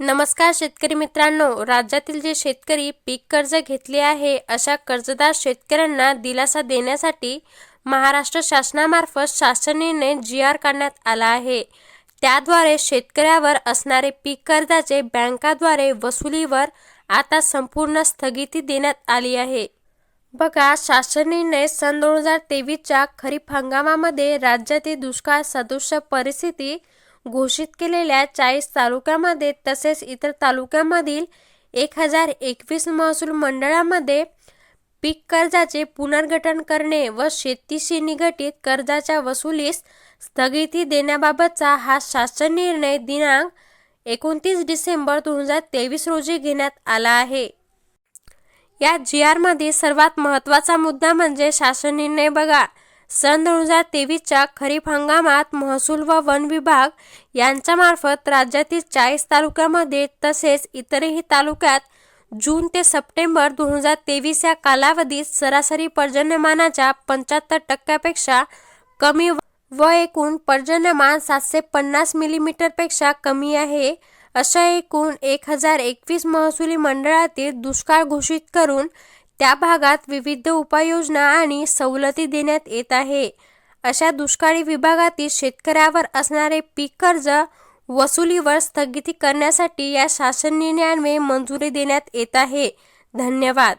नमस्कार शेतकरी मित्रांनो राज्यातील जे शेतकरी पीक कर्ज घेतले आहे अशा कर्जदार शेतकऱ्यांना दिलासा देण्यासाठी महाराष्ट्र शासनामार्फत शासन निर्णय जी आर काढण्यात आला आहे. त्याद्वारे शेतकऱ्यावर असणारे पीक कर्जाचे बँकाद्वारे वसुलीवर आता संपूर्ण स्थगिती देण्यात आली आहे. बघा शासन निर्णय सन दोन हजार तेवीसच्या खरीप हंगामामध्ये राज्यातील दुष्काळ सदृश परिस्थिती घोषित केलेल्या चाळीस तालुक्यामध्ये तसेच इतर तालुक्यामधील एक हजार एकवीस महसूल मंडळामध्ये पीक कर्जाचे पुनर्गठन करणे व शेतीशी निगडित कर्जाच्या वसुलीस स्थगिती देण्याबाबतचा हा शासन निर्णय दिनांक एकोणतीस डिसेंबर दोन हजार तेवीस रोजी घेण्यात आला आहे. या जी आरमध्ये सर्वात महत्त्वाचा मुद्दा म्हणजे शासन निर्णय बघा. सन दोन हजार तेवीसच्या खरीप हंगामात महसूल व वन विभाग यांच्यामार्फत राज्यातील चाळीस तालुक्यामध्ये तसेच इतरही तालुक्यात जून ते सप्टेंबर दोन हजार तेवीस या कालावधीत सरासरी पर्जन्यमानाच्या पंच्याहत्तर टक्क्यापेक्षा कमी व एकूण पर्जन्यमान सातशे पन्नास मिलीमीटरपेक्षा कमी आहे अशा एकूण एक हजार एकवीस महसुली मंडळातील दुष्काळ घोषित करून त्या भागात विविध उपाययोजना आणि सवलती देण्यात येत आहे. अशा दुष्काळी विभागातील शेतकऱ्यावर असणारे पीक कर्ज वसुलीवर स्थगिती करण्यासाठी या शासन निर्णयान्वये मंजुरी देण्यात येत आहे. धन्यवाद.